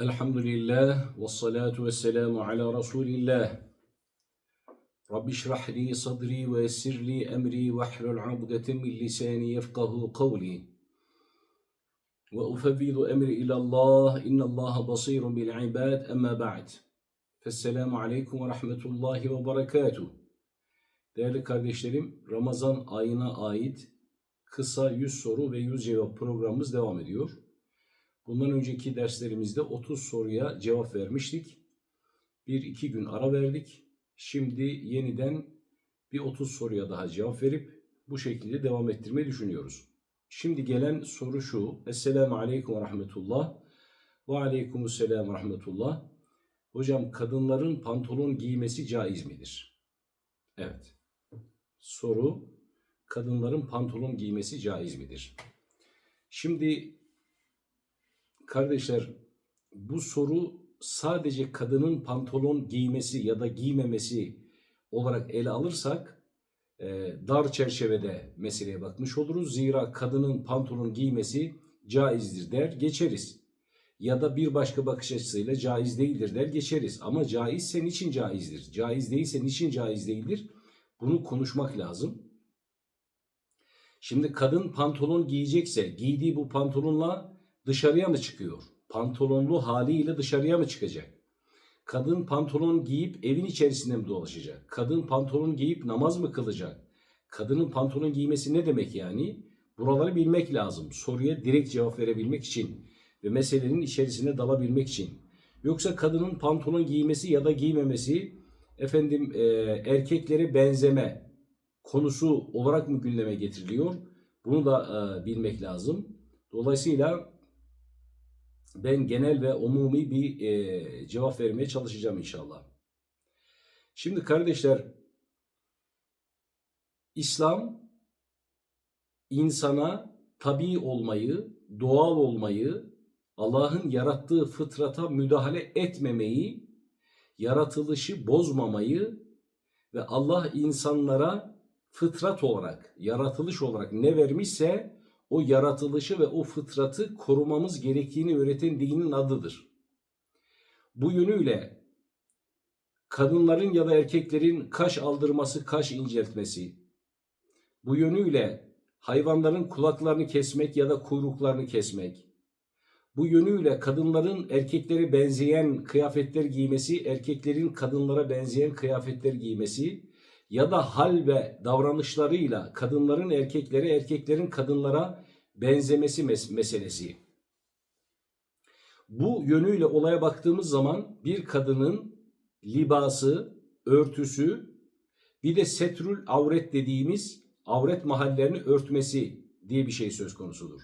Elhamdülillah ve salatu ve selamu ala Resulillah. Rabbi şrah li sadri ve yessir li emri ve hlul abdeten min lisani yefkahu kavli. Ve ufevvidu emri ilallah innallaha basirun bil ibad emma ba'd. Fesselamu aleyküm ve rahmetullahi ve berekatuh. Değerli kardeşlerim, Ramazan ayına ait kısa 100 soru ve 100 cevap programımız devam ediyor. Bundan önceki derslerimizde 30 soruya cevap vermiştik. Bir iki gün ara verdik. Şimdi yeniden bir 30 soruya daha cevap verip bu şekilde devam ettirmeyi düşünüyoruz. Şimdi gelen soru şu. Esselamu Aleyküm ve Rahmetullah. Ve Aleykümselam ve Rahmetullah. Hocam kadınların pantolon giymesi caiz midir? Evet. Soru kadınların pantolon giymesi caiz midir? Şimdi Kardeşler bu soru sadece kadının pantolon giymesi ya da giymemesi olarak ele alırsak e, dar çerçevede meseleye bakmış oluruz. Zira kadının pantolon giymesi caizdir der geçeriz. Ya da bir başka bakış açısıyla caiz değildir der geçeriz. Ama caizse niçin caizdir? Caiz değilse niçin caiz değildir? Bunu konuşmak lazım. Şimdi kadın pantolon giyecekse giydiği bu pantolonla dışarıya mı çıkıyor? Pantolonlu haliyle dışarıya mı çıkacak? Kadın pantolon giyip evin içerisinde mi dolaşacak? Kadın pantolon giyip namaz mı kılacak? Kadının pantolon giymesi ne demek yani? Buraları bilmek lazım. Soruya direkt cevap verebilmek için ve meselenin içerisine dalabilmek için. Yoksa kadının pantolon giymesi ya da giymemesi efendim e, erkeklere benzeme konusu olarak mı gündeme getiriliyor? Bunu da e, bilmek lazım. Dolayısıyla ben genel ve umumi bir e, cevap vermeye çalışacağım inşallah. Şimdi kardeşler, İslam insana tabi olmayı, doğal olmayı, Allah'ın yarattığı fıtrata müdahale etmemeyi, yaratılışı bozmamayı ve Allah insanlara fıtrat olarak, yaratılış olarak ne vermişse o yaratılışı ve o fıtratı korumamız gerektiğini öğreten dinin adıdır. Bu yönüyle kadınların ya da erkeklerin kaş aldırması, kaş inceltmesi, bu yönüyle hayvanların kulaklarını kesmek ya da kuyruklarını kesmek, bu yönüyle kadınların erkeklere benzeyen kıyafetler giymesi, erkeklerin kadınlara benzeyen kıyafetler giymesi, ya da hal ve davranışlarıyla kadınların erkeklere, erkeklerin kadınlara benzemesi mes- meselesi. Bu yönüyle olaya baktığımız zaman bir kadının libası, örtüsü, bir de setrül avret dediğimiz avret mahallerini örtmesi diye bir şey söz konusudur.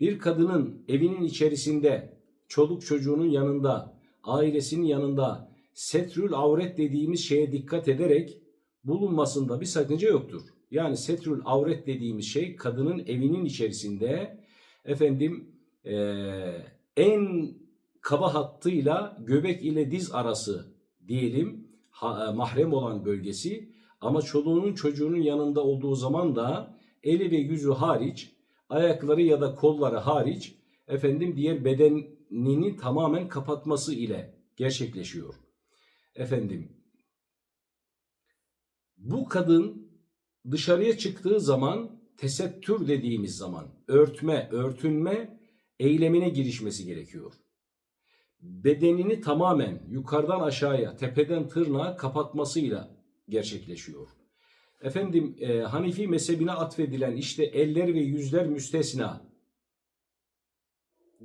Bir kadının evinin içerisinde, çoluk çocuğunun yanında, ailesinin yanında setrül avret dediğimiz şeye dikkat ederek bulunmasında bir sakınca yoktur. Yani setrül avret dediğimiz şey kadının evinin içerisinde efendim e, en kaba hattıyla göbek ile diz arası diyelim ha, mahrem olan bölgesi ama çoluğunun çocuğunun yanında olduğu zaman da eli ve yüzü hariç ayakları ya da kolları hariç efendim diğer bedenini tamamen kapatması ile gerçekleşiyor. Efendim bu kadın dışarıya çıktığı zaman tesettür dediğimiz zaman örtme, örtünme eylemine girişmesi gerekiyor. Bedenini tamamen yukarıdan aşağıya, tepeden tırnağa kapatmasıyla gerçekleşiyor. Efendim e, Hanifi mezhebine atfedilen işte eller ve yüzler müstesna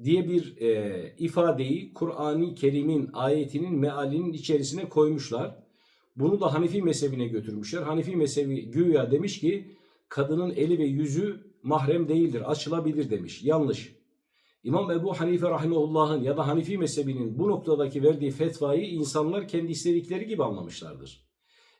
diye bir e, ifadeyi Kur'an-ı Kerim'in ayetinin mealinin içerisine koymuşlar. Bunu da Hanifi mezhebine götürmüşler. Hanifi mezhebi güya demiş ki kadının eli ve yüzü mahrem değildir, açılabilir demiş. Yanlış. İmam Ebu Hanife rahimehullah'ın ya da Hanifi mezhebinin bu noktadaki verdiği fetvayı insanlar kendi istedikleri gibi anlamışlardır.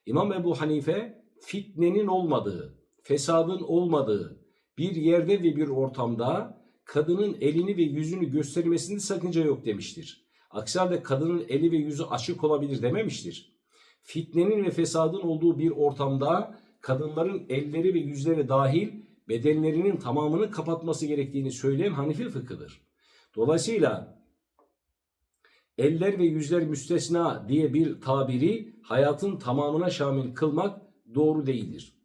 İmam Ebu Hanife fitnenin olmadığı, fesadın olmadığı bir yerde ve bir ortamda kadının elini ve yüzünü göstermesinde sakınca yok demiştir. Aksi halde kadının eli ve yüzü açık olabilir dememiştir fitnenin ve fesadın olduğu bir ortamda kadınların elleri ve yüzleri dahil bedenlerinin tamamını kapatması gerektiğini söyleyen Hanifi fıkhıdır. Dolayısıyla eller ve yüzler müstesna diye bir tabiri hayatın tamamına şamil kılmak doğru değildir.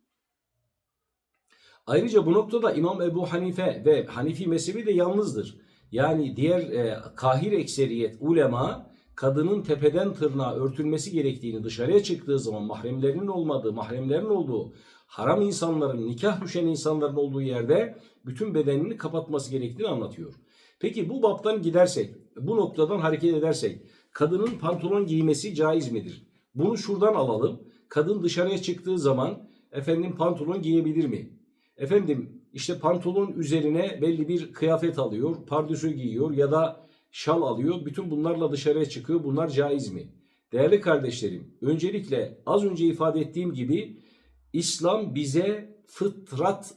Ayrıca bu noktada İmam Ebu Hanife ve Hanifi mezhebi de yalnızdır. Yani diğer e, kahir ekseriyet ulema kadının tepeden tırnağa örtülmesi gerektiğini dışarıya çıktığı zaman mahremlerinin olmadığı, mahremlerin olduğu, haram insanların, nikah düşen insanların olduğu yerde bütün bedenini kapatması gerektiğini anlatıyor. Peki bu baptan gidersek, bu noktadan hareket edersek kadının pantolon giymesi caiz midir? Bunu şuradan alalım. Kadın dışarıya çıktığı zaman efendim pantolon giyebilir mi? Efendim işte pantolon üzerine belli bir kıyafet alıyor, pardösü giyiyor ya da şal alıyor. Bütün bunlarla dışarıya çıkıyor. Bunlar caiz mi? Değerli kardeşlerim, öncelikle az önce ifade ettiğim gibi İslam bize fıtrat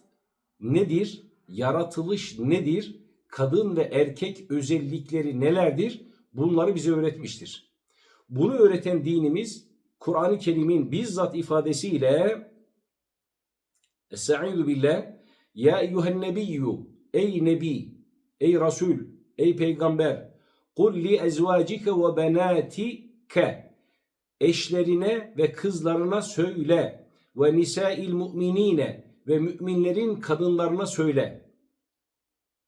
nedir? Yaratılış nedir? Kadın ve erkek özellikleri nelerdir? Bunları bize öğretmiştir. Bunu öğreten dinimiz Kur'an-ı Kerim'in bizzat ifadesiyle Estaizu billah Ya eyyühen nebiyyü Ey nebi, ey Resul, ey peygamber Kul li ezvacike ve benatike Eşlerine ve kızlarına söyle ve nisail mu'minine ve müminlerin kadınlarına söyle.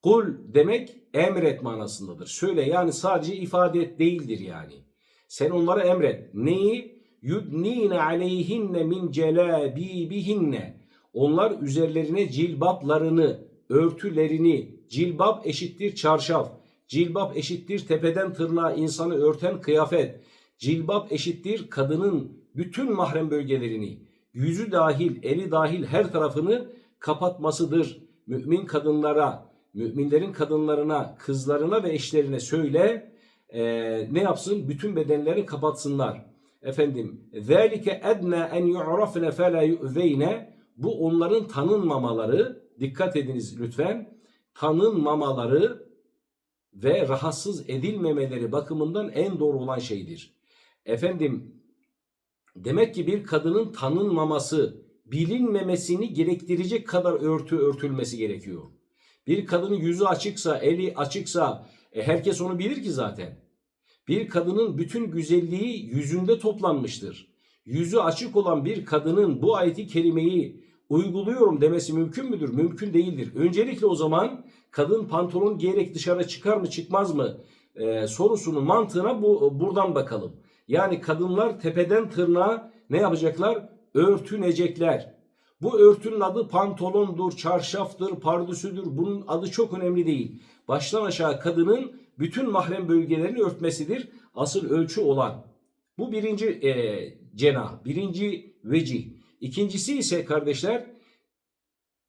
Kul demek emret manasındadır. Söyle yani sadece ifade et değildir yani. Sen onlara emret. Neyi? Yudnine aleyhinne min celabibihinne. Onlar üzerlerine cilbaplarını, örtülerini, cilbap eşittir çarşaf, cilbap eşittir tepeden tırnağa insanı örten kıyafet, cilbap eşittir kadının bütün mahrem bölgelerini, yüzü dahil, eli dahil her tarafını kapatmasıdır. Mümin kadınlara, müminlerin kadınlarına, kızlarına ve eşlerine söyle e, ne yapsın? Bütün bedenlerini kapatsınlar. Efendim, ذَٰلِكَ اَدْنَا اَنْ يُعْرَفْنَ فَلَا يُؤْذَيْنَ Bu onların tanınmamaları, dikkat ediniz lütfen, tanınmamaları ve rahatsız edilmemeleri bakımından en doğru olan şeydir. Efendim, demek ki bir kadının tanınmaması, bilinmemesini gerektirecek kadar örtü örtülmesi gerekiyor. Bir kadının yüzü açıksa, eli açıksa e, herkes onu bilir ki zaten. Bir kadının bütün güzelliği yüzünde toplanmıştır. Yüzü açık olan bir kadının bu ayeti kerimeyi uyguluyorum demesi mümkün müdür? Mümkün değildir. Öncelikle o zaman kadın pantolon giyerek dışarı çıkar mı çıkmaz mı e, sorusunun mantığına bu buradan bakalım. Yani kadınlar tepeden tırnağa ne yapacaklar? Örtünecekler. Bu örtünün adı pantolondur, çarşaftır, pardüsüdür. Bunun adı çok önemli değil. Baştan aşağı kadının bütün mahrem bölgelerini örtmesidir. Asıl ölçü olan. Bu birinci e, cenah, birinci vecih. İkincisi ise kardeşler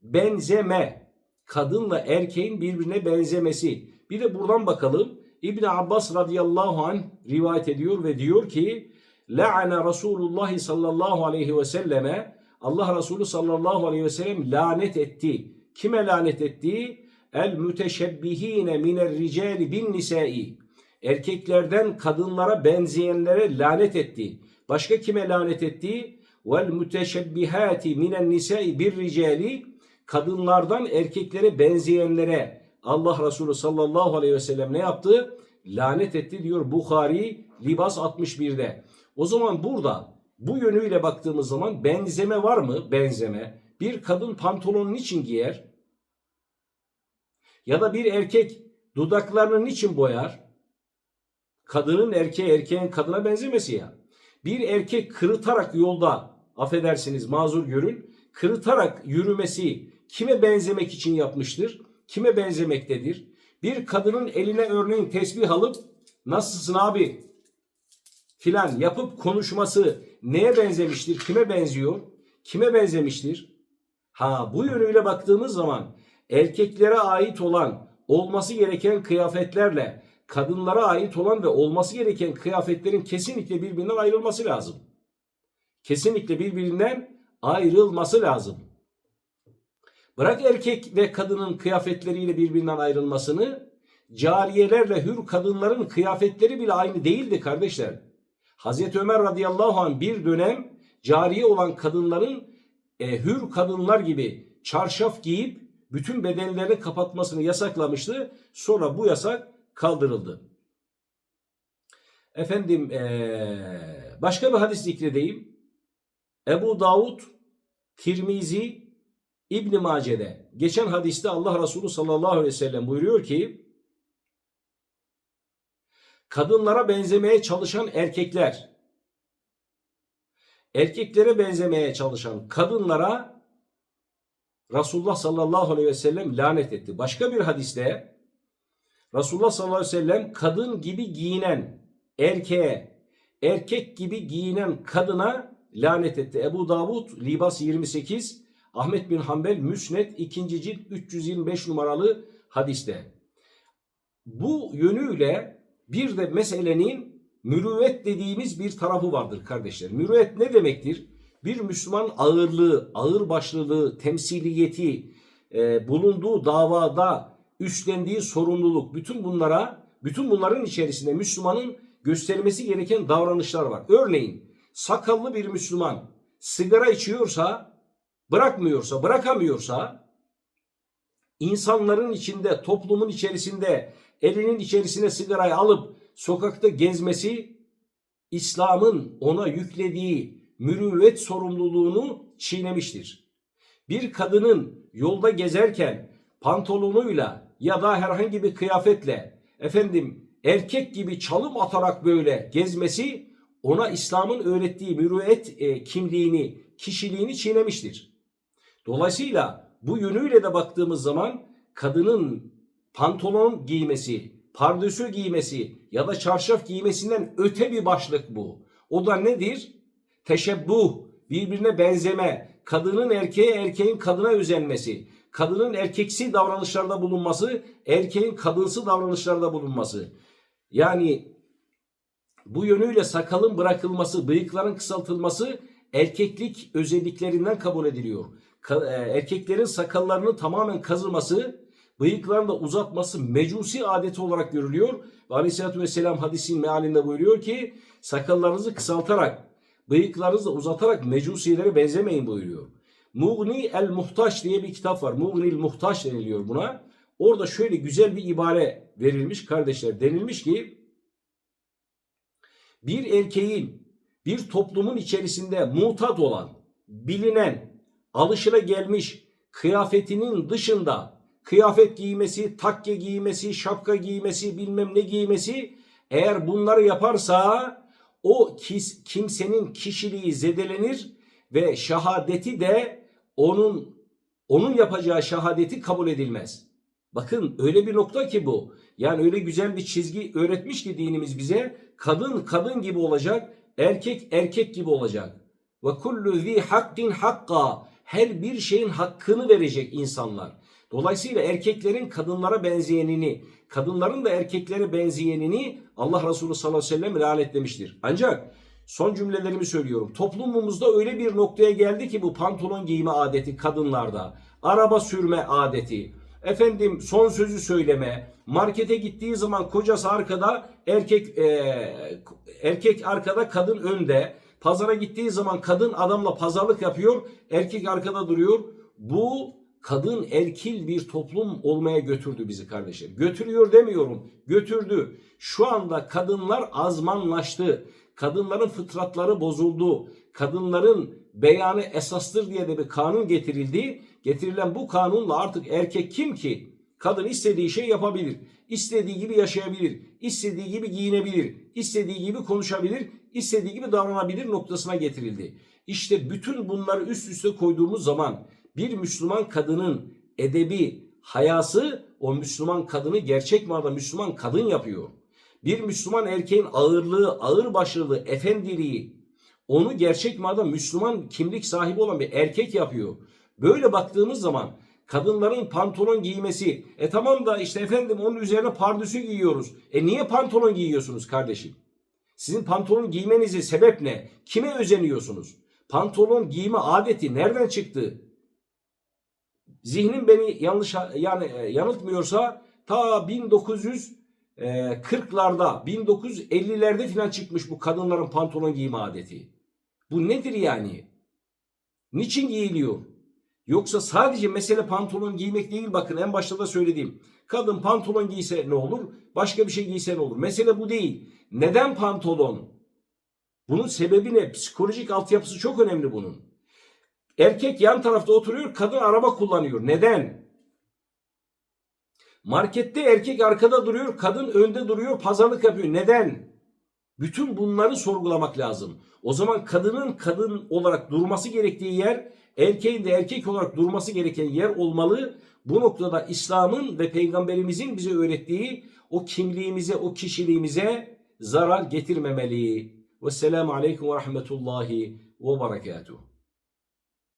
benzeme. Kadınla erkeğin birbirine benzemesi. Bir de buradan bakalım. İbn Abbas radıyallahu anh rivayet ediyor ve diyor ki La'ane Resulullah sallallahu aleyhi ve selleme Allah Resulü sallallahu aleyhi ve sellem lanet etti. Kime lanet etti? El müteşebbihine miner ricali bin nisai. Erkeklerden kadınlara benzeyenlere lanet etti. Başka kime lanet etti? Vel müteşebbihati minen nisai bir ricali. Kadınlardan erkeklere benzeyenlere Allah Resulü sallallahu aleyhi ve sellem ne yaptı? Lanet etti diyor Bukhari Libas 61'de. O zaman burada bu yönüyle baktığımız zaman benzeme var mı? Benzeme. Bir kadın pantolonun için giyer? Ya da bir erkek dudaklarını niçin boyar? Kadının erkeğe, erkeğin kadına benzemesi ya. Bir erkek kırıtarak yolda, affedersiniz mazur görün, kırıtarak yürümesi kime benzemek için yapmıştır? Kime benzemektedir? Bir kadının eline örneğin tesbih alıp nasılsın abi filan yapıp konuşması neye benzemiştir? Kime benziyor? Kime benzemiştir? Ha bu yönüyle baktığımız zaman erkeklere ait olan olması gereken kıyafetlerle kadınlara ait olan ve olması gereken kıyafetlerin kesinlikle birbirinden ayrılması lazım. Kesinlikle birbirinden ayrılması lazım. Bırak erkek ve kadının kıyafetleriyle birbirinden ayrılmasını, cariyelerle hür kadınların kıyafetleri bile aynı değildi kardeşler. Hazreti Ömer radıyallahu anh bir dönem cariye olan kadınların e, hür kadınlar gibi çarşaf giyip bütün bedenlerini kapatmasını yasaklamıştı. Sonra bu yasak kaldırıldı. Efendim eee, başka bir hadis zikredeyim. Ebu Davud, Tirmizi, İbn Mace'de geçen hadiste Allah Resulü sallallahu aleyhi ve sellem buyuruyor ki kadınlara benzemeye çalışan erkekler erkeklere benzemeye çalışan kadınlara Resulullah sallallahu aleyhi ve sellem lanet etti. Başka bir hadiste Resulullah sallallahu aleyhi ve sellem kadın gibi giyinen erkeğe, erkek gibi giyinen kadına lanet etti. Ebu Davud Libas 28, Ahmet bin Hanbel Müsned 2. cilt 325 numaralı hadiste. Bu yönüyle bir de meselenin mürüvvet dediğimiz bir tarafı vardır kardeşler. Mürüvvet ne demektir? Bir Müslüman ağırlığı, ağır başlılığı, temsiliyeti, e, bulunduğu davada üstlendiği sorumluluk, bütün bunlara, bütün bunların içerisinde Müslümanın göstermesi gereken davranışlar var. Örneğin sakallı bir Müslüman sigara içiyorsa, bırakmıyorsa, bırakamıyorsa insanların içinde, toplumun içerisinde elinin içerisine sigarayı alıp sokakta gezmesi İslam'ın ona yüklediği mürüvvet sorumluluğunu çiğnemiştir. Bir kadının yolda gezerken pantolonuyla ya da herhangi bir kıyafetle efendim erkek gibi çalım atarak böyle gezmesi ona İslam'ın öğrettiği mürüvvet e, kimliğini, kişiliğini çiğnemiştir. Dolayısıyla bu yönüyle de baktığımız zaman kadının pantolon giymesi, pardösü giymesi ya da çarşaf giymesinden öte bir başlık bu. O da nedir? Teşebbuh, birbirine benzeme, kadının erkeğe, erkeğin kadına özenmesi, kadının erkeksi davranışlarda bulunması, erkeğin kadınsı davranışlarda bulunması. Yani bu yönüyle sakalın bırakılması, bıyıkların kısaltılması erkeklik özelliklerinden kabul ediliyor. E, erkeklerin sakallarını tamamen kazıması, bıyıklarını da uzatması mecusi adeti olarak görülüyor. Ve Aleyhisselatü Vesselam hadisin mealinde buyuruyor ki sakallarınızı kısaltarak, bıyıklarınızı da uzatarak mecusilere benzemeyin buyuruyor. Mughni el Muhtaç diye bir kitap var. Mughni'l Muhtaç deniliyor buna. Orada şöyle güzel bir ibare verilmiş kardeşler. Denilmiş ki bir erkeğin bir toplumun içerisinde mutat olan, bilinen, alışıla gelmiş kıyafetinin dışında kıyafet giymesi, takke giymesi, şapka giymesi, bilmem ne giymesi eğer bunları yaparsa o kimsenin kişiliği zedelenir ve şahadeti de onun onun yapacağı şahadeti kabul edilmez. Bakın öyle bir nokta ki bu. Yani öyle güzel bir çizgi öğretmiş ki dinimiz bize. Kadın kadın gibi olacak, erkek erkek gibi olacak. Ve kullu zi hakkin hakka. Her bir şeyin hakkını verecek insanlar. Dolayısıyla erkeklerin kadınlara benzeyenini, kadınların da erkeklere benzeyenini Allah Resulü sallallahu aleyhi ve sellem lanetlemiştir. Ancak son cümlelerimi söylüyorum. Toplumumuzda öyle bir noktaya geldi ki bu pantolon giyme adeti kadınlarda, araba sürme adeti, efendim son sözü söyleme, markete gittiği zaman kocası arkada, erkek e, erkek arkada, kadın önde. Pazara gittiği zaman kadın adamla pazarlık yapıyor, erkek arkada duruyor. Bu kadın erkil bir toplum olmaya götürdü bizi kardeşler. Götürüyor demiyorum, götürdü. Şu anda kadınlar azmanlaştı. Kadınların fıtratları bozuldu. Kadınların beyanı esastır diye de bir kanun getirildi. Getirilen bu kanunla artık erkek kim ki? Kadın istediği şey yapabilir. istediği gibi yaşayabilir. istediği gibi giyinebilir. istediği gibi konuşabilir. istediği gibi davranabilir noktasına getirildi. İşte bütün bunları üst üste koyduğumuz zaman bir Müslüman kadının edebi, hayası o Müslüman kadını gerçek manada Müslüman kadın yapıyor. Bir Müslüman erkeğin ağırlığı, ağır başlılığı, efendiliği onu gerçek manada Müslüman kimlik sahibi olan bir erkek yapıyor. Böyle baktığımız zaman kadınların pantolon giymesi, e tamam da işte efendim onun üzerine pardüsü giyiyoruz. E niye pantolon giyiyorsunuz kardeşim? Sizin pantolon giymenize sebep ne? Kime özeniyorsunuz? Pantolon giyme adeti nereden çıktı? Zihnim beni yanlış yani e, yanıltmıyorsa ta 1940'larda, 1950'lerde falan çıkmış bu kadınların pantolon giyme adeti. Bu nedir yani? Niçin giyiliyor? Yoksa sadece mesele pantolon giymek değil bakın en başta da söylediğim. Kadın pantolon giyse ne olur? Başka bir şey giyse ne olur? Mesele bu değil. Neden pantolon? Bunun sebebi ne? Psikolojik altyapısı çok önemli bunun. Erkek yan tarafta oturuyor, kadın araba kullanıyor. Neden? Markette erkek arkada duruyor, kadın önde duruyor, pazarlık yapıyor. Neden? Bütün bunları sorgulamak lazım. O zaman kadının kadın olarak durması gerektiği yer, erkeğin de erkek olarak durması gereken yer olmalı. Bu noktada İslam'ın ve Peygamberimizin bize öğrettiği o kimliğimize, o kişiliğimize zarar getirmemeli. Vesselamu Aleyküm ve Rahmetullahi ve Berekatuhu.